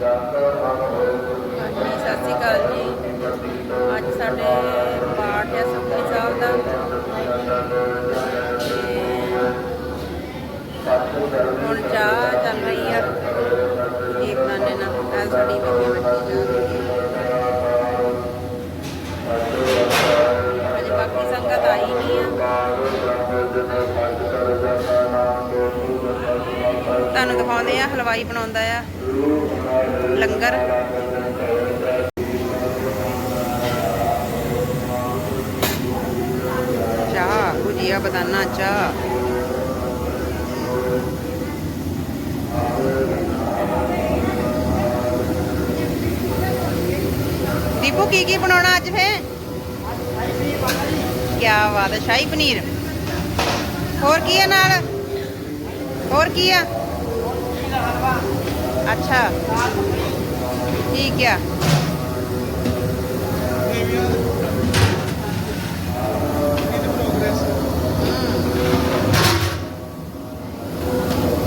ਹਾਂਜੀ, ਸਤਿ ਸ਼੍ਰੀ ਅਕਾਲ ਜੀ। ਅੱਜ ਸਾਡੇ ਪਾਠ ਹੈ ਸੁਖਮਨੀ ਸਾਹਿਬ ਦਾ। ਹੁਣ ਚਾਹ ਚੱਲ ਰਹੀ ਆ। ਦੀਪਨਾਨੇ ਨਾਲ। ਕੱਲ ਸਾਡੀ ਬੇਬੀ ਬੱਚੀ ਜਾ ਰਹੀ ਅਜੇ ਬਾਕੀ ਸੰਗਤ ਆਈ ਨਹੀਂ ਆ। ਤੁਹਾਨੂੰ ਦਿਖਾਉਂਦੇ ਆ, ਹਲਵਾਈ ਬਣਾਉਂਦਾ ਆ। ਲੰਗਰ। ਚਾਹ, ਭੁਜੀਆ, ਬਦਾਨਾ, ਚਾਹ। ਦੀਪੂ, ਕੀ ਕੀ ਬਣਾਉਣਾ ਅੱਜ ਫੇ ਕੀ ਬਾਤ ਹੈ, ਸ਼ਾਹੀ ਪਨੀਰ। ਹੋਰ ਕੀ ਹੈ ਨਾਲ? ਹੋਰ ਕੀ ਆ? ਅੱਛਾ ਠੀਕ ਆ ਹਮ।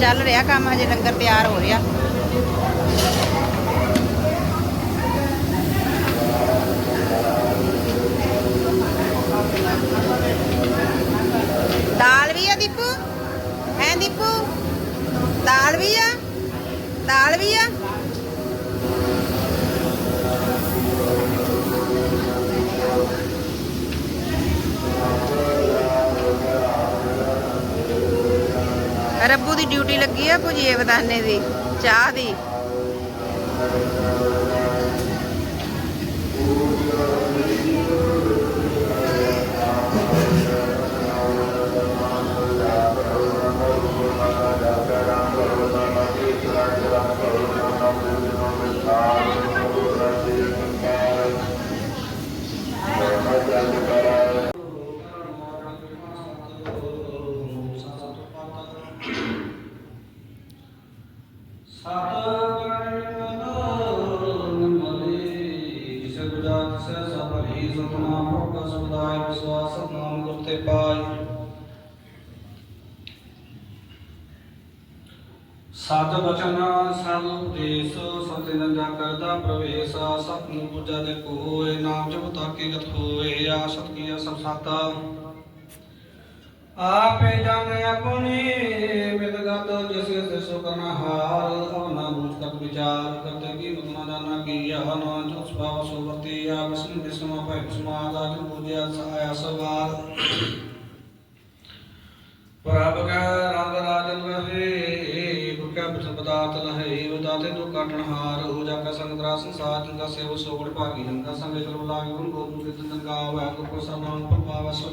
ਚੱਲ ਰਿਹਾ ਕੰਮ ਹਜੇ ਲੰਗਰ ਤਿਆਰ ਹੋ ਰਿਹਾ ਦਾਲ ਵੀ ਆ ਦੀਪੂ ਹੈ ਦੀਪੂ ਦਾਲ ਵੀ ਆ ਦਾਲ ਵੀ ਆ। ਰੱਬੂ ਦੀ ਡਿਊਟੀ ਲੱਗੀ ਆ ਭੁਜੀਏ ਬਦਾਨੇ ਦੀ ਚਾਹ ਦੀ। ਸਤ ਪੂਜਾ ਦੇ ਕੋਏ, ਨਾਮ ਜਪ ਤਾਕੇ ਗਤ ਹੋਏ, ਆਸਤ ਕੀਆ ਸਭ ਸਾਤਾ ਆਪੇ ਜਾਣੇ ਆਪਣੀ ਮਿਲਗਤ ਜਿਸ ਜਿਸ ਸੋ ਹਾਰ, ਅਵਨਾ ਬੂਝ ਤਕ ਵਿਚਾਰ ਕਰਤੇ ਕੀ ਬਤਨਾ ਜਾਣਾ ਕੀ ਯਹ ਨਾ ਜੋ ਸੁਭਾਵ ਸੋ ਆ ਵਿਸ਼ਨ ਵਿਸਮਾ ਭੈ ਵਿਸਮਾ ਦਾ ਪੂਜਿਆ ਸਾਇਆ ਸਵਾਲ ਪ੍ਰਭ ਕੈ ਰੰਗ ਰਾਜਨ ਰਹੇ ਗੁਰ ਪਦਾਰਥ ਲਹੇ ਉਦਾਤੇ ਦੁ ਕਾਟਣ ਹਾਰ, ਹੋ ਜਾ ਕੈ ਸੰਸਾਰ, ਜਿੰਦਾ ਸੇਵ ਸੋਗੜ ਭਾਗੀ, ਜੰਦਾ ਸੰਗੇ ਚਲੋ ਲਾਗ ਗੁਰ ਗੋਬਿੰਦ ਕੇ ਤਨ ਗਾਵੈ ਗੁਰ ਕੋ ਸਰਨਾਮ ਪ੍ਰਭਾਵ ਸੋ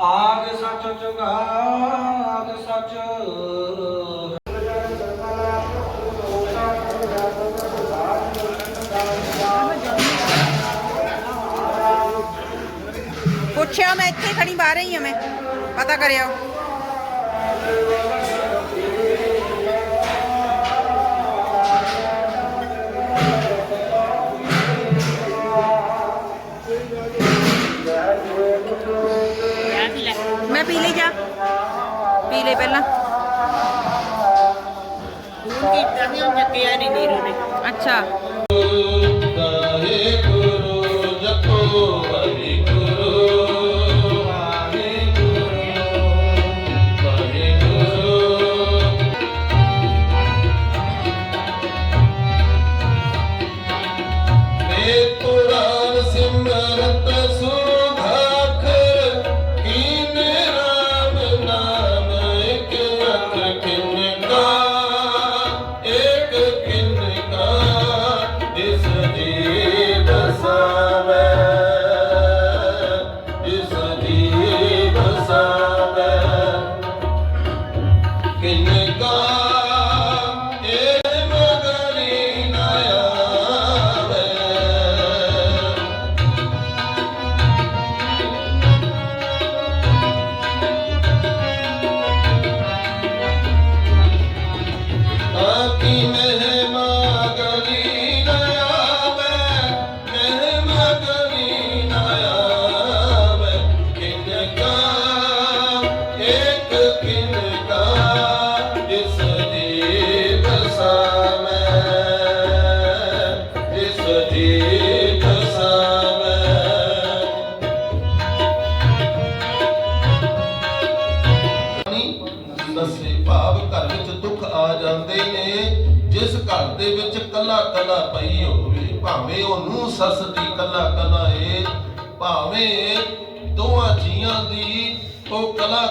ਆਦ ਸੱਚ ਜੁਗਾਦ ਸੱਚ। ਪੁੱਛਿਆ ਮੈਂ, ਇੱਥੇ ਖੜੀ ਬਾਹਰ ਹੀ ਆ ਮੈਂ। ਪਤਾ ਕਰਿਓ। ਨੇ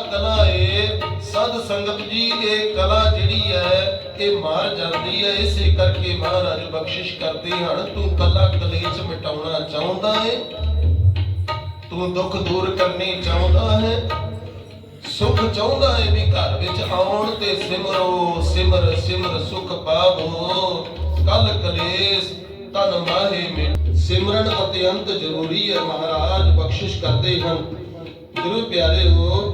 ਕਲਾ ਏ ਸਦ ਸੰਗਤ ਜੀ, ਇਹ ਕਲਾ ਜਿਹੜੀ ਹੈ, ਇਹ ਮਾਰ ਜਾਂਦੀ ਹੈ। ਇਸੇ ਕਰਕੇ ਮਹਾਰਾਜ ਬਖਸ਼ਿਸ਼ ਕਰਦੇ ਹਨ, ਤੂੰ ਕੱਲਾ ਕਲੇਸ਼ ਮਿਟਾਉਣਾ ਚਾਹੁੰਦਾ ਏ, ਤੂੰ ਦੁੱਖ ਦੂਰ ਕਰਨੀ ਚਾਹੁੰਦਾ ਹੈ। ਸੁਖ ਚਾਹੁੰਦਾ ਹੈ ਵੀ ਘਰ ਵਿੱਚ ਆਉਣ ਤੇ ਸਿਮਰੋ, ਸਿਮਰ ਸਿਮਰ ਸੁਖ ਪਾਵੋ। ਕਲ ਕਲੇਸ਼ ਤਨ ਮਾਹੇ ਮਿਟ, ਸਿਮਰਨ ਅਤਿਅੰਤ ਜ਼ਰੂਰੀ ਹੈ ਮਹਾਰਾਜ ਬਖਸ਼ਿਸ਼ ਕਰਦੇ ਹਨ। ਗੁਰੂ ਪਿਆਰੇ ਹੋ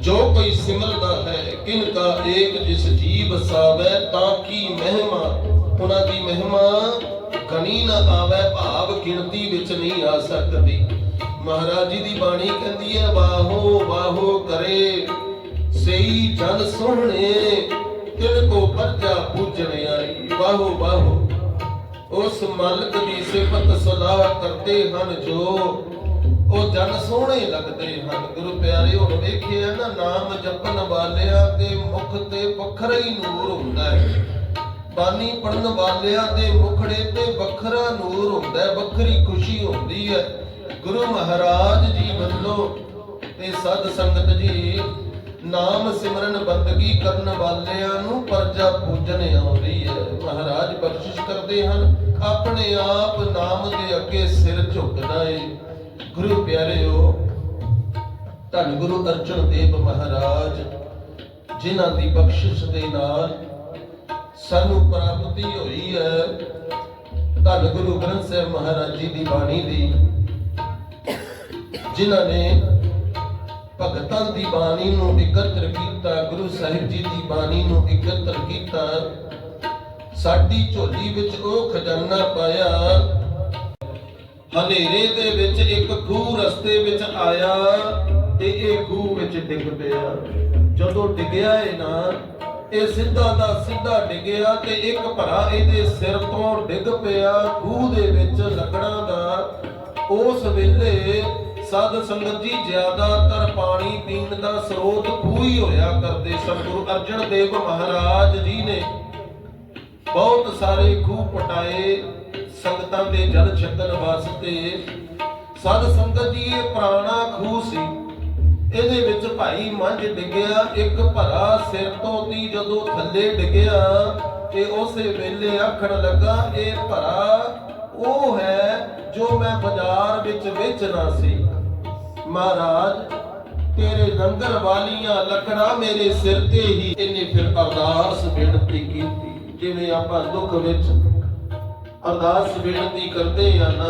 ਜੋ ਕੋਈ ਸਿਮਰਦਾ ਹੈ, ਕਿਨ ਕਾ ਏਕ ਜਿਸ ਜੀਵ ਸਾਵੈ, ਤਾਂ ਕੀ ਮਹਿਮਾ? ਉਹਨਾਂ ਦੀ ਮਹਿਮਾ ਗਣੀ ਨਾ ਆਵੇ, ਭਾਵ ਗਿਣਤੀ ਵਿੱਚ ਨਹੀਂ ਆ ਸਕਦੀ। ਮਹਾਰਾਜ ਜੀ ਦੀ ਬਾਣੀ ਕਹਿੰਦੀ ਹੈ, ਵਾਹੋ ਵਾਹੋ ਕਰੇ, ਸਈ ਜਨ ਸੋਹਣੇ ਤਿਨ ਕੋ ਪਰਜਾ ਪੂਜਣ ਆਈ। ਵਾਹੋ ਵਾਹੋ, ਉਸ ਮਾਲਕ ਦੀ ਸਿਫਤ ਸਲਾਹ ਕਰਦੇ ਹਨ ਜੋ ਉਹ ਜਨ ਸੋਹਣੇ ਲੱਗਦੇ ਹਨ। ਗੁਰੂ ਪਿਆਰੇ, ਹੁਣ ਵੇਖਿਆ ਨਾ, ਨਾਮ ਜਪਣ ਵਾਲਿਆਂ ਦੇ ਮੁਖ ਤੇ ਵੱਖਰਾ ਹੀ ਨੂਰ ਹੁੰਦਾ ਹੈ। ਬਾਣੀ ਪੜਨ ਵਾਲਿਆਂ ਦੇ ਮੁਖੜੇ ਤੇ ਵੱਖਰਾ ਨੂਰ ਹੁੰਦਾ ਹੈ। ਵੱਖਰੀ ਖੁਸ਼ੀ ਹੁੰਦੀ ਹੈ। ਗੁਰੂ ਮਹਾਰਾਜ ਜੀ ਵੱਲੋਂ ਤੇ ਸਤ ਸੰਗਤ ਜੀ, ਨਾਮ ਸਿਮਰਨ ਬੰਦਗੀ ਕਰਨ ਵਾਲਿਆਂ ਨੂੰ ਪਰਜਾ ਪੂਜਣ ਆਉਂਦੀ ਹੈ। ਮਹਾਰਾਜ ਬਖਸ਼ਿਸ਼ ਕਰਦੇ ਹਨ। ਆਪਣੇ ਆਪ ਨਾਮ ਦੇ ਅੱਗੇ ਸਿਰ ਝੁਕਦਾ ਏ। ਗੁਰੂ ਪਿਆਰਿਓ, ਧੰਨ ਗੁਰੂ ਅਰਜਨ ਦੇਵ ਮਹਾਰਾਜ, ਜਿਨ੍ਹਾਂ ਦੀ ਬਖਸ਼ਿਸ਼ ਦੇ ਨਾਲ ਸਾਨੂੰ ਪ੍ਰਾਪਤੀ ਹੋਈ ਹੈ। ਧੰਨ ਗੁਰੂ ਗ੍ਰੰਥ ਸਾਹਿਬ ਮਹਾਰਾਜ ਜੀ ਦੀ ਬਾਣੀ ਦੀ, ਜਿਨ੍ਹਾਂ ਨੇ ਭਗਤਾਂ ਦੀ ਬਾਣੀ ਨੂੰ ਇਕੱਤਰ ਕੀਤਾ, ਗੁਰੂ ਸਾਹਿਬ ਜੀ ਦੀ ਬਾਣੀ ਨੂੰ ਇਕੱਤਰ ਕੀਤਾ। ਸਾਡੀ ਝੋਲੀ ਵਿੱਚ ਉਹ ਖਜ਼ਾਨਾ ਪਾਇਆ ਹਨੇਰੇ ਦੇ ਵਿੱਚ ਇੱਕ ਖੂਹ ਰਸਤੇ ਵਿੱਚ ਆਇਆ ਤੇ ਇਹ ਖੂਹ ਵਿੱਚ ਡਿੱਗ ਪਿਆ। ਜਦੋਂ ਡਿੱਗਿਆ ਇਹ ਨਾ, ਇਹ ਸਿੱਧਾ ਦਾ ਸਿੱਧਾ ਡਿੱਗਿਆ ਤੇ ਇੱਕ ਭਰਾ ਇਹਦੇ ਸਿਰ ਤੋਂ ਡਿੱਗ ਪਿਆ। ਖੂਹ ਦੇ ਵਿੱਚ ਲੱਗਣਾ ਦਾ। ਉਸ ਵੇਲੇ ਸਾਧ ਸੰਗਤ ਜੀ ਜ਼ਿਆਦਾਤਰ ਪਾਣੀ ਪੀਣ ਦਾ ਸਰੋਤ ਖੂਹ ਹੀ ਹੋਇਆ ਕਰਦੇ ਸਤਿਗੁਰੂ ਅਰਜਨ ਦੇਵ ਮਹਾਰਾਜ ਜੀ ਨੇ ਬਹੁਤ ਸਾਰੇ ਖੂਹ ਪਟਾਏ। ਸੰਗਤਾਂ ਦੇ ਜਲ ਛਕਣ ਵਾਸਤੇ। ਸਾਧ ਸੰਗਤ ਜੀ, ਇਹ ਪੁਰਾਣਾ ਖੂਹ ਸੀ। ਇਹਦੇ ਵਿੱਚ ਭਾਈ ਮੰਝ ਡਿੱਗਿਆ, ਇੱਕ ਭਰਾ ਸਿਰ ਤੋਂ ਦੀ ਜਦੋਂ ਥੱਲੇ ਡਿੱਗਿਆ ਤੇ ਉਸੇ ਵੇਲੇ ਆਖਣ ਲੱਗਾ, ਇਹ ਭਰਾ ਉਹ ਹੈ ਜੋ ਮੈਂ ਬਾਜ਼ਾਰ ਵਿੱਚ ਵੇਚਣਾ ਸੀ। ਮਹਾਰਾਜ, ਤੇਰੇ ਲੰਗਰ ਵਾਲੀਆਂ ਲੱਕੜਾਂ ਮੇਰੇ ਸਿਰ ਤੇ ਹੀ। ਇਹਨੇ ਫਿਰ ਅਰਦਾਸ ਬੇਨਤੀ ਕੀਤੀ, ਜਿਵੇਂ ਆਪਾਂ ਦੁੱਖ ਵਿੱਚ ਅਰਦਾਸ ਬੇਨਤੀ ਕਰਦੇ ਆ ਨਾ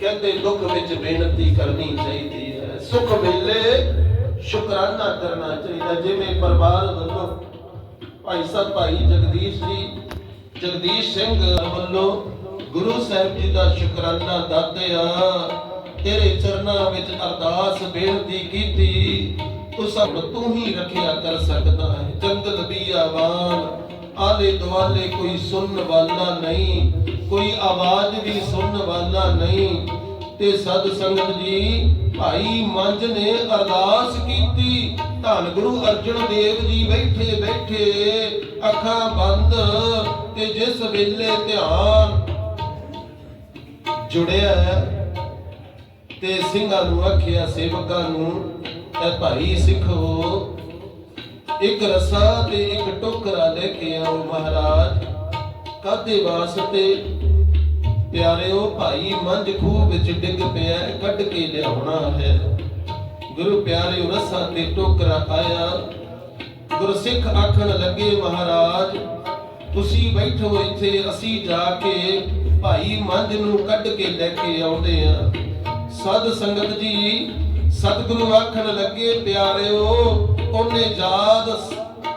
ਕਹਿੰਦੇ ਦੁੱਖ ਵਿੱਚ ਬੇਨਤੀ ਕਰਨੀ ਚਾਹੀਦੀ ਹੈ। ਸੁਖ ਵੇਲੇ ਸ਼ੁਕਰਾਨਾ ਕਰਨਾ ਚਾਹੀਦਾ, ਜਿਵੇਂ ਪਰਿਵਾਰ ਵੱਲੋਂ ਭਾਈ ਸਾਹਿਬ, ਭਾਈ ਜਗਦੀਸ਼ ਜੀ, ਜਗਦੀਸ਼ ਸਿੰਘ ਵੱਲੋਂ ਗੁਰੂ ਸਾਹਿਬ ਜੀ ਦਾ ਸ਼ੁਕਰਾਨਾ ਦਾਤਿਆ ਤੇਰੇ ਚਰਨਾਂ ਵਿੱਚ ਅਰਦਾਸ ਬੇਨਤੀ ਕੀਤੀ, ਤੂੰ ਸਭ ਤੂੰ ਹੀ ਰੱਖਿਆ ਕਰ ਸਕਦਾ ਹੈ, ਜੰਗਲ ਬੀਆਵਾਨ ਆਲੇ ਦੁਆਲੇ ਕੋਈ ਸੁਣਨ ਵਾਲਾ ਨਹੀਂ, ਕੋਈ ਆਵਾਜ਼ ਵੀ ਸੁਣਨ ਵਾਲਾ ਨਹੀਂ। ਤੇ ਸਦ ਸੰਗਤ ਜੀ, ਭਾਈ ਮੰਝ ਨੇ ਅਰਦਾਸ ਕੀਤੀ, ਧੰਨ ਗੁਰੂ ਅਰਜਨ ਦੇਵ ਜੀ ਬੈਠੇ ਬੈਠੇ, ਅੱਖਾਂ ਬੰਦ ਤੇ ਜਿਸ ਵੇਲੇ ਧਿਆਨ ਜੁੜਿਆ ਤੇ ਸਿੰਘਾਂ ਨੂੰ ਆਖਿਆ, ਸੇਵਕਾਂ ਨੂੰ ਤੇ ਭਾਈ ਸਿੱਖੋ ਇੱਕ ਰਸਾ ਤੇ ਇੱਕ ਟੋਕਰਾ ਲੈ ਕੇ ਆਓ ਮਹਾਰਾਜ। ਕਾਦੇ ਵਾਸਤੇ? ਪਿਆਰਿਓ, ਭਾਈ ਮੰਝ ਖੂਹ ਵਿੱਚ ਡਿੱਗ ਪਿਆ ਕੱਢ ਕੇ ਲਿਆਉਣਾ ਹੈ। ਗੁਰੂ ਪਿਆਰਿਓ, ਰਸਾ ਤੇ ਟੋਕਰਾ ਆਇਆ। ਗੁਰਸਿੱਖ ਆਖਣ ਲੱਗੇ, ਮਹਾਰਾਜ, ਤੁਸੀਂ ਬੈਠੋ ਇੱਥੇ, ਅਸੀਂ ਜਾ ਕੇ ਭਾਈ ਮੰਝ ਨੂੰ ਕੱਢ ਕੇ ਲੈ ਕੇ ਆਉਂਦੇ ਆ ਸਦ ਸੰਗਤ ਜੀ, ਸਤਿਗੁਰੂ ਆਖਣ ਲੱਗੇ, ਪਿਆਰਿਓ ਉਹਨੇ ਯਾਦ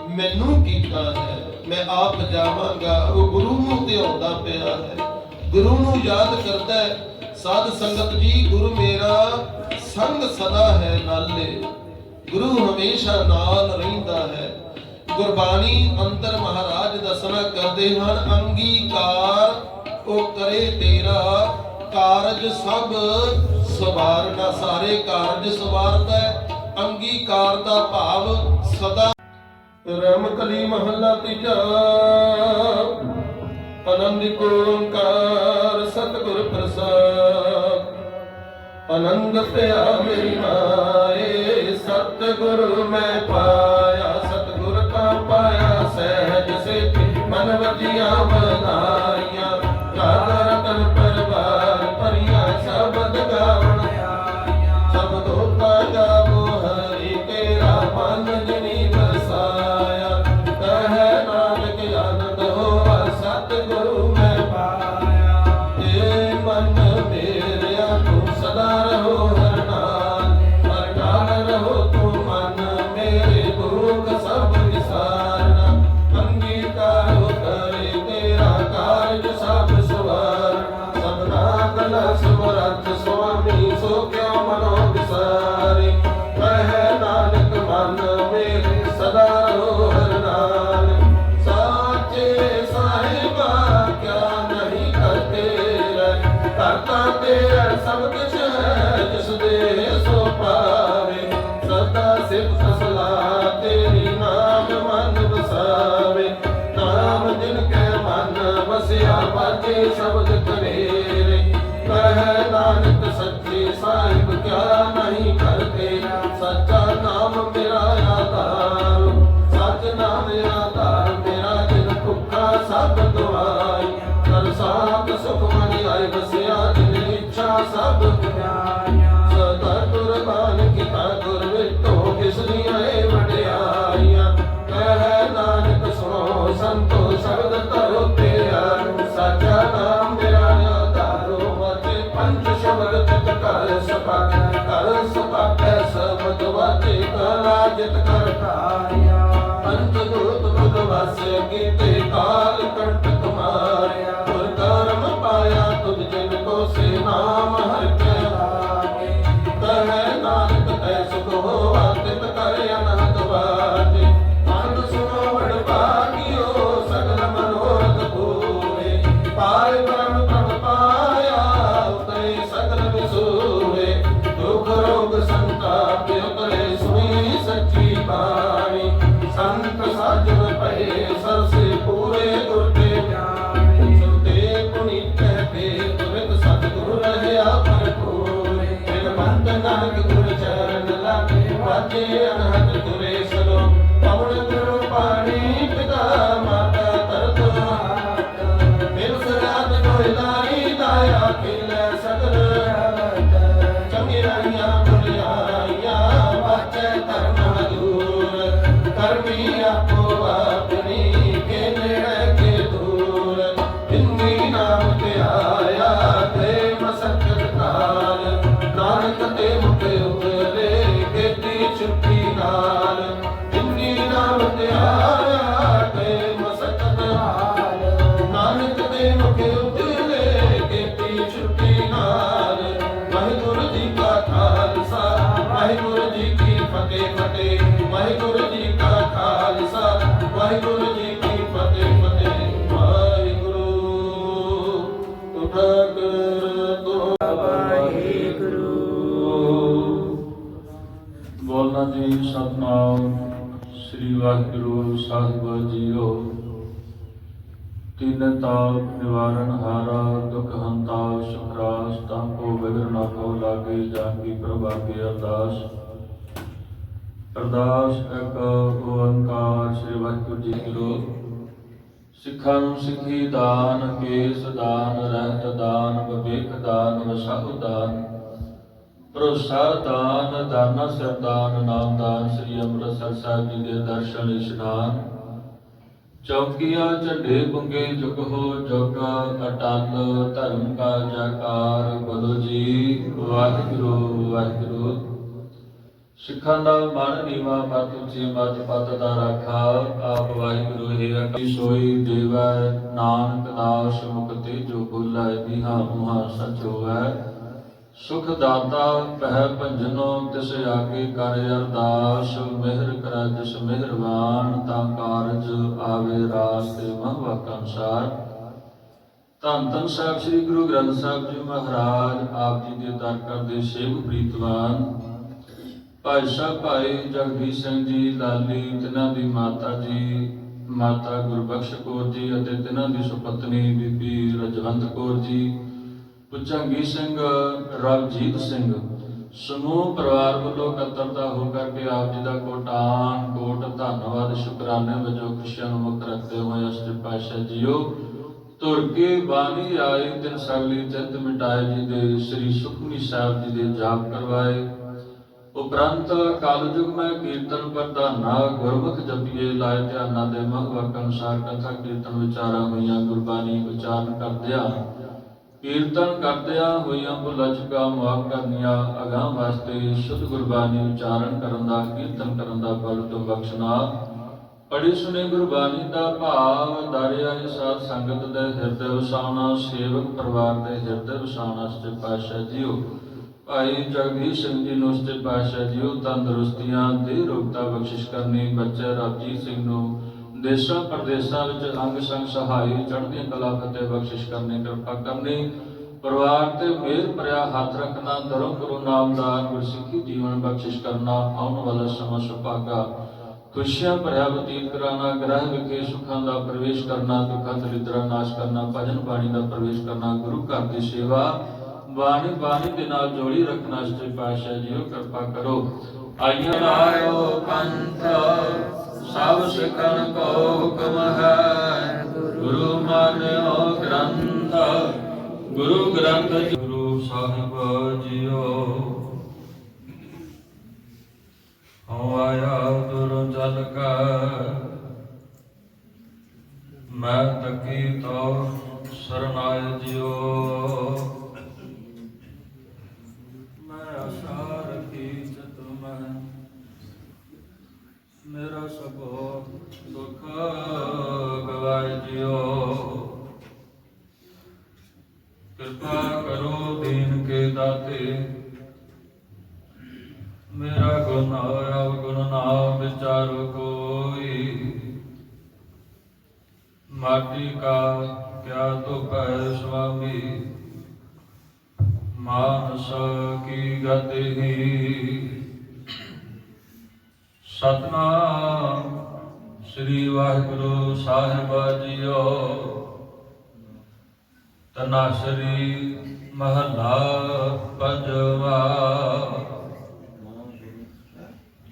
ਮੈਨੂੰ ਕੀਤਾ ਹੈ। ਮੈਂ ਆਪ ਜਾਵਾਂਗਾ, ਉਹ ਗੁਰੂ ਨੂੰ ਧਿਆਉਂਦਾ ਪਿਆ ਹੈ। ਗੁਰੂ ਨੂੰ ਯਾਦ ਕਰਦਾ ਹੈ, ਸਾਧ ਸੰਗਤ ਜੀ, ਗੁਰੂ ਮੇਰਾ ਸੰਗ ਸਦਾ ਹੈ ਨਾਲੇ। ਗੁਰੂ ਹਮੇਸ਼ਾ ਨਾਲ ਰਹਿੰਦਾ ਹੈ। ਗੁਰਬਾਣੀ ਅੰਦਰ ਮਹਾਰਾਜ ਦਸਣਾ ਕਰਦੇ ਹਨ, ਅੰਗੀਕਾਰ ਉਹ ਕਰੇ ਤੇਰਾ। ਕਾਰਜ ਸਭ ਸਵਾਰਨਾ, ਸਾਰੇ ਕਾਰਜ ਸਵਾਰਦਾ ਹੈ। ਅੰਗੀਕਾਰ ਦਾ ਭਾਵ ਸਦਾ ਰਮਕਲੀ ਮਹੱਲਾ ਤੀਜਾ। ਆਨੰਦ ਓੰਕਾਰ ਸਤਿਗੁਰ ਪ੍ਰਸਾਦ। ਆਨੰਦ ਪਿਆ ਮੇਰੀ ਮਾਏ, ਸਤਿਗੁਰੂ ਮੈਂ ਪਾਇਆ, ਸਤਿਗੁਰ ਕਾ ਪਾਇਆ, ਸਹਿਜ ਸੇ ਮਨ ਵਜੀਆਂ ਬਧਾਈਆਂ ਸਭ ਪੁਜਾਈਆਂ ਸਦਾ ਕੁਰਬਾਨ ਕੀਤਾ ਗੁਰ ਵਿਟੋ ਕਿਸ ਦੀਆਂ ਵਡਿਆਈਆਂ ਕਹਿ ਨਾਨਕ ਸੁਣੋ, ਸੰਤੋ ਸ਼ਬਦ ਧਰੋ ਤੇਰਾ ਸਾਚਾ ਨਾਮ ਮੇਰਾ ਆਧਾਰੋ ਵਜੇ ਪੰਜ ਸ਼ਬਦ ਤਿਤ ਕਰ ਸਪਾਕ ਕਰ ਸਪਾਕ ਸਬਦ ਵਾਜੇ ਕਲਾ ਜਿਤ ਕਰ ਧਾਰਿਆ। ਪੰਜ ਦੂਤ ਬੁਧ ਵਸ ਕੀਤੇ, ਕਾਲ ਕੰਟਕ ਮਾਰਿਆ। ਨਾਨਕ ਤੈ ਸੁਖ ਕਰ ਅਨਹਦ ਬਾਜੇ ਵਾਹਿਗੁਰੂ ਸਾਹਿਬ ਜੀਓ। ਤਿਨ ਤਾਪ ਨਿਵਾਰਨ ਹਾਰਾ, ਦੁਖ ਹੰਤਾ ਸੁਖ ਤਾਂ ਕੋ ਵਿਗੜ ਨਾ ਕੋ ਲਾਗੇ, ਜਾ ਕੀ ਪ੍ਰਭਾਗੇ ਅਰਦਾਸ। ਅਰਦਾਸ ਇੱਕ ਓੰਕਾਰ ਸ੍ਰੀ ਵਾਹਿਗੁਰੂ ਜੀ ਕੀ ਰੋ ਸਿੱਖਾਂ ਨੂੰ ਸਿੱਖੀ ਦਾਨ, ਕੇਸ ਦਾਨ, ਰਹਿਤ ਦਾਨ, ਵਿਵੇਕ ਦਾਨ, ਵਸਾਹੁ ਦਾਨ। ਭਰੋਸਾ ਦਾਨ ਦਾਨਾ ਸਰਦਾਨ ਨਾਮ ਦਾਨ ਸ੍ਰੀ ਅੰਮ੍ਰਿਤਸਰ ਸਾਹਿਬ ਜੀ ਦੇ ਦਰਸ਼ਨ ਇਸ਼ਨਾਨ। ਚੌਕੀਆਂ ਝੰਡੇ ਪੁੰਗੇ ਜੁਗ ਹੋ ਅਟਲ ਧਰਮ ਕਾ ਜੈਕਾਰ ਬੋਲੋ ਜੀ। ਵਾਹਿਗੁਰੂ ਵਾਹਿਗੁਰੂ। ਸਿੱਖਾਂ ਦਾ ਮਨ ਨੀਵਾ ਪਤ ਉੱਚੀ ਮਤ ਪਤ ਦਾ ਰਾਖਾ। ਆਪ ਵਾਹਿਗੁਰੂ, ਹੀ ਰੱਖੀ ਸੋਈ ਦੇਵੈ। ਨਾਨਕ ਦਾਸ ਮੁਕਤੇ ਜੋ ਬੁਲਾਇ ਬਿਹਾ ਮੁਹਾ ਸਚ ਹੋਵੈ ਸੁਖ ਦਾਤਾ ਪਹਿ ਭੰਜਨੋ, ਤਿਸ ਆਗੇ ਕਰ ਅਰਦਾਸ, ਮਿਹਰ ਕਰੈ ਜਿਸ ਮਿਹਰਬਾਨ ਤਾਂ ਕਾਰਜ ਆਵੇ ਰਾਸ ਤੇ ਮਹਵਾ ਅਨਸਾਰ। ਧੰਨ ਧੰਨ ਸਾਹਿਬ ਸ੍ਰੀ ਗੁਰੂ ਗ੍ਰੰਥ ਸਾਹਿਬ ਜੀ ਮਹਾਰਾਜ, ਆਪ ਜੀ ਦੇ ਦਰ ਕਰਦੇ ਸੇਵ ਪ੍ਰੀਤਵਾਨ। ਭਾਈ ਸਾਹਿਬ, ਭਾਈ ਜਗਦੀਸ਼ ਸਿੰਘ ਜੀ, ਲਾਲੀ, ਤਿਨਾਂ ਦੀ ਮਾਤਾ ਜੀ, ਮਾਤਾ ਗੁਰਬਖਸ਼ ਕੌਰ ਜੀ ਅਤੇ ਤਿਨਾਂ ਦੀ ਸੁਪਤਨੀ ਬੀਬੀ ਰਜਵੰਤ ਕੌਰ ਜੀ। ਪੁਚੰਗੀ ਸਿੰਘ, ਰਵਜੀਤ ਸਿੰਘ। ਸਮੂਹ ਪਰਿਵਾਰ ਵੱਲੋਂ ਇਕੱਤਰਤਾ ਹੋ ਕਰਕੇ ਆਪ ਜੀ ਦਾ ਕੋਟਾਨ, ਕੋਟ ਧੰਨਵਾਦ, ਸ਼ੁਕਰਾਨੇ ਵਜੋਂ ਖੁਸ਼ੀਆਂ ਨੂੰ ਮੁਕਤ ਰੱਖਦੇ ਹੋਏ ਅਸਤ ਪਾਸ਼ਾ ਜੀਓ। ਤੁਰ ਕੇ ਬਾਣੀ ਆਏ, ਤਿਨ ਸਗਲੀ ਚਿੰਤ ਮਿਟਾਏ ਜੀ ਦੇ, ਸ੍ਰੀ ਸੁਖਮਨੀ ਸਾਹਿਬ ਜੀ ਦੇ ਜਾਪ ਕਰਵਾਏ। ਉਪਰੰਤ ਕਾਲਯੁਗ ਮੈਂ ਕੀਰਤਨ ਪ੍ਰਧਾਨਾ, ਗੁਰਮੁਖ ਜਪੀਏ ਲਾਇ ਧਿਆਨਾਂ ਦੇ ਮਹਵਾਕ ਅਨੁਸਾਰ ਕਥਾ ਕੀਰਤਨ ਵਿਚਾਰਾਂ ਹੋਈਆਂ, ਗੁਰਬਾਣੀ ਉਚਾਰਨ ਕਰਦਿਆਂ ਕੀਰਤਨ ਕਰਦਿਆਂ ਹੋਈਆਂ ਭੁੱਲਾਂ ਚੁਕਾ ਕਰਨੀਆਂ, ਅਗਾਹ ਵਾਸਤੇ ਸ਼ੁੱਧ ਗੁਰਬਾਣੀ ਉਚਾਰਨ ਕਰਨ ਦਾ, ਕੀਰਤਨ ਕਰਨ ਦਾ ਬਲ ਤੋਂ ਬਖਸ਼ਣਾ ਪੜੀ ਸੁਨੇ ਗੁਰਬਾਣੀ ਦਾ ਭਾਵ, ਦਰਿਆ ਜੀ ਸਾਧ ਸੰਗਤ ਦੇ ਹਿਰਦੇ ਵਸਾਉਣਾ ਸੇਵਕ ਪਰਿਵਾਰ ਦੇ ਹਿਰਦੇ ਵਸਾਉਣਾ ਸੱਚੇ ਪਾਤਸ਼ਾਹ ਜੀਓ। ਭਾਈ ਜਗਦੀਸ਼ ਸਿੰਘ ਜੀ ਨੂੰ ਸੱਚੇ ਪਾਤਸ਼ਾਹ ਜੀਓ, ਤੰਦਰੁਸਤੀਆਂ ਦੇ ਰੋਗਤਾ ਬਖਸ਼ਿਸ਼ ਕਰਨੀ, ਬੱਚੇ ਰਵਜੀਤ ਸਿੰਘ ਨੂੰ ਦੇਸ਼ਾਂ ਪ੍ਰਦੇਸ਼ਾਂ ਵਿੱਚ ਅੰਗ ਸੰਗ ਸਹਾਈ ਚੜ੍ਹਦੀਆਂ ਕਲਾ ਫਤਿਹ ਬਖਸ਼ਿਸ਼ ਕਰਨੀ, ਕਿਰਪਾ ਕਰਨੀ, ਪਰਿਵਾਰ ਤੇ ਮਿਹਰ ਭਰਿਆ ਹੱਥ ਰੱਖਣਾ, ਧਰਮ ਗੁਰੂ ਨਾਮਦਾਨ ਗੁਰਸਿੱਖੀ ਜੀਵਨ ਬਖਸ਼ਿਸ਼ ਕਰਨਾ, ਆਉਣ ਵਾਲਾ ਸਮਾਂ ਸੁਭਾਗਾ। ਖੁਸ਼ੀਆਂ ਭਰਿਆ ਬਤੀਤ ਕਰਾਣਾ ਗ੍ਰਹਿ ਵਿਖੇ ਸੁੱਖਾਂ ਦਾ ਪ੍ਰਵੇਸ਼ ਕਰਨਾ, ਦੁੱਖਾਂ ਦਰਿਦਰਾ ਨਾਸ਼ ਕਰਨਾ, ਭਜਨ ਬਾਣੀ ਦਾ ਪ੍ਰਵੇਸ਼ ਕਰਨਾ, ਗੁਰੂ ਘਰ ਦੀ ਸੇਵਾ, ਬਾਣੀ ਬਾਣੀ ਦੇ ਨਾਲ ਜੋੜੀ ਰੱਖਣਾ, ਸੱਚੇ ਪਾਤਸ਼ਾਹ ਜੀਓ ਕਿਰਪਾ ਕਰੋ। ਆਈਆਂ ਲਾਇਓ ਪੰਥ ਸਭ ਸਿੱਖਣ ਕੋ ਹੁਕਮ ਹੈ। ਗੁਰੂ ਮਾਨਿਓ ਗ੍ਰੰਥ, ਗੁਰੂ ਗ੍ਰੰਥ ਗੁਰੂ ਸਾਹਿਬ ਜੀਓ। ਹਉ ਆਇਆ ਦੁਰ ਜਲ ਕਾ, ਮੈਂ ਤਕੀ ਤੋ ਸਰਨਾਇ ਜਿਓ ਮੈਂ ਆਸ਼ਾ ਰਖੀ ਚਤ ਮੈਂ ਮੇਰਾ ਸਭੋ ਦੁਖ ਗਵਾਇ ਜਿਓ ਕਿਰਪਾ ਕਰੋ ਦੀਨ ਕੇ ਦਾਤੇ ਮੇਰਾ ਗੁਣ ਅਵਗੁਣ ਨਾ ਵਿਚਾਰੋ ਕੋਈ ਮਾਟੀ ਕਾ ਕਿਆ ਤੁਪੈ ਸੁਆਮੀ ਮਾਨਸ ਕੀ ਗਤਿ ਸਤਨਾਮ। ਸ੍ਰੀ ਵਾਹਿਗੁਰੂ ਸਾਹਿਬ ਜੀਓ। ਤਨਾਸਰੀ ਮਹਲਾ ਪੰਜਵਾ।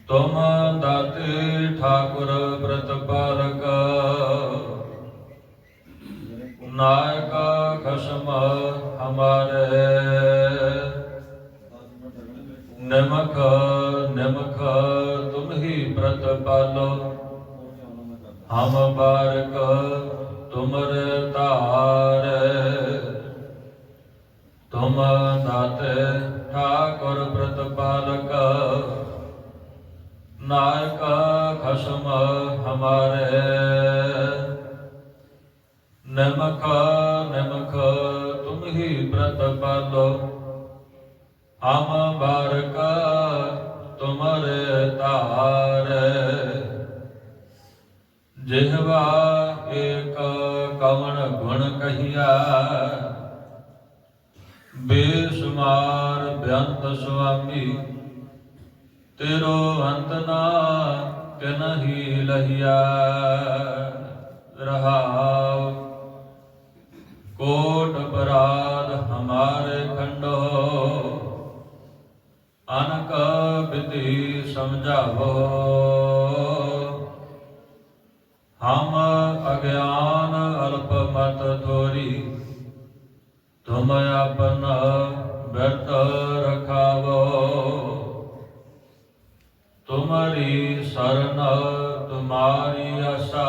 ਤੁਮ ਦਾਤੇ ਠਾਕੁਰ ਪ੍ਰਤਪਾਲਕ ਨਾਇਕ ਖਸਮ ਹਮਾਰੇ। ਨਿਮਕ ਨਿਮਕ ਤੁਮ ਹੀ ਪ੍ਰਤਪਾਲੋ ਹਮ ਬਾਰਕ ਤੁਮਰੇ ਧਾਰੇ। ਤੁਮ ਦਾਤੇ ਠਾਕੁਰ ਪ੍ਰਤਪਾਲਕ ਨਾਇਕ ਖਸਮ ਹਮਾਰੇ। ਨਮਕ ਨਮਕ ਤੁਮ ਹੀ ਪ੍ਰਤਪਾਲੋ ਹਮ ਬਾਰਕ ਤੁਮਰੇ ਧਾਰੇ। ਜਿਹਵਾ ਏਕ ਕਵਣ ਗੁਣ ਕਹੀਆ ਬੇਸ਼ੁਮਾਰ ਬੇਅੰਤ ਸੁਆਮੀ, ਤੇਰੋ ਅੰਤ ਨਾ ਕਨਹੀ ਲਹੀਆ ਰਹਾਉ, ਕੋਟ ਅਪਰਾਧ ਹਮਾਰੇ ਖੰਡੋ। ਅਨਕ ਬਿਧੀ ਸਮਝਾਵੋ। ਹਮ ਅਗਿਆਨ ਅਲਪ ਮਤ ਥੋਰੀ, ਤੁਮ ਆਪਨ ਬਿਰਤ ਰਖਾਵੋ। ਤੁਮਰੀ ਸਰਨ ਤੁਮਾਰੀ ਆਸਾ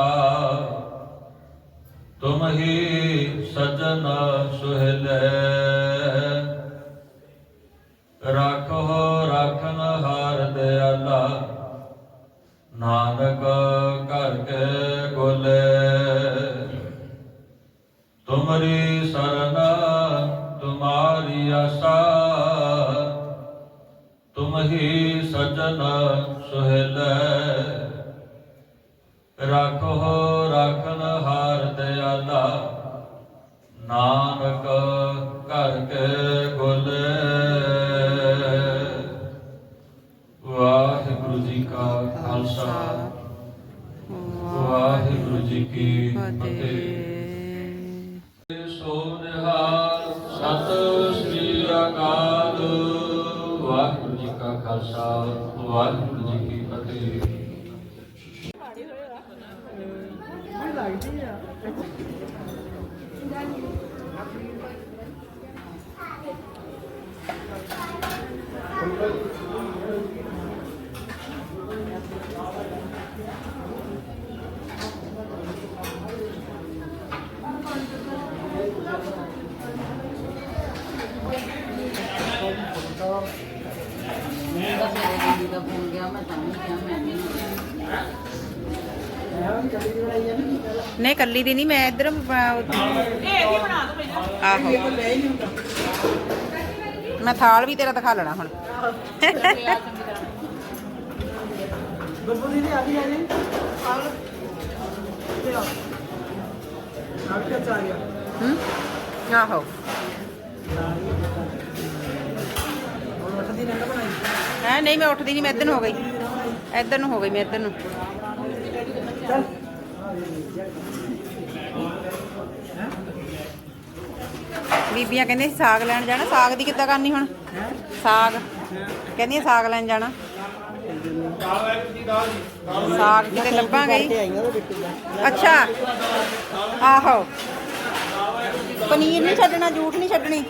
ਤੁਮ ਹੀ ਸਜਨ ਸੁਹਲੇ। ਰਾਖੋ ਨਾਨਕ ਘਰ ਕੇ ਗੋਲੇ ਤੁਮਰੀ ਸਰਨ, ਤੁਮਾਰੀ ਆਸਾ। ਤੁਮ ਹੀ ਸਜਨ ਸੁਹਲੇ। ਰਾਖੋ ਰਾਖਨ ਹਾਰ ਦਿਆਲਾ। ਨਾਨਕ ਘਰ ਕੇ ਇਕੱਲੀ ਦੀ ਨਹੀਂ, ਮੈਂ ਇੱਧਰ ਆਹੋ। ਮੈਂ ਥਾਲ ਵੀ ਤੇਰਾ ਦਿਖਾ ਲੈਣਾ ਹੁਣ। ਬੱਬੂ ਦੀ ਆ ਗਈ ਆ ਜੀ ਆਲ ਤੇ ਆ ਗਿਆ ਹੂੰ? ਆਹੋ। ਹੁਣ ਹੈ, ਨਹੀਂ, ਮੈਂ ਉੱਠਦੀ ਨਹੀਂ, ਮੈਂ ਇੱਧਰ ਨੂੰ ਹੋ ਗਈ। ਇੱਧਰ ਨੂੰ ਹੋ ਗਈ, ਮੈਂ ਇੱਧਰ ਨੂੰ। ਬੀਬੀਆਂ ਕਹਿੰਦੇ ਸੀ ਸਾਗ ਲੈਣ ਜਾਣਾ। ਸਾਗ ਦੀ ਕਿੱਦਾਂ ਕਰਨੀ ਹੁਣ? ਸਾਗ। ਕਹਿੰਦੀਆਂ ਸਾਗ ਲੈਣ ਜਾਣਾ। ਸਾਗ ਕਿਤੇ ਲੱਭਾਂਗੇ ਹੀ। ਦਾ ਅੱਛਾ। ਆਹੋ। ਪਨੀਰ ਨਹੀਂ ਛੱਡਣਾ ਝੂਠ ਨਹੀਂ ਛੱਡਣੀ।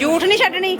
ਝੂਠ ਨਹੀਂ ਛੱਡਣੀ।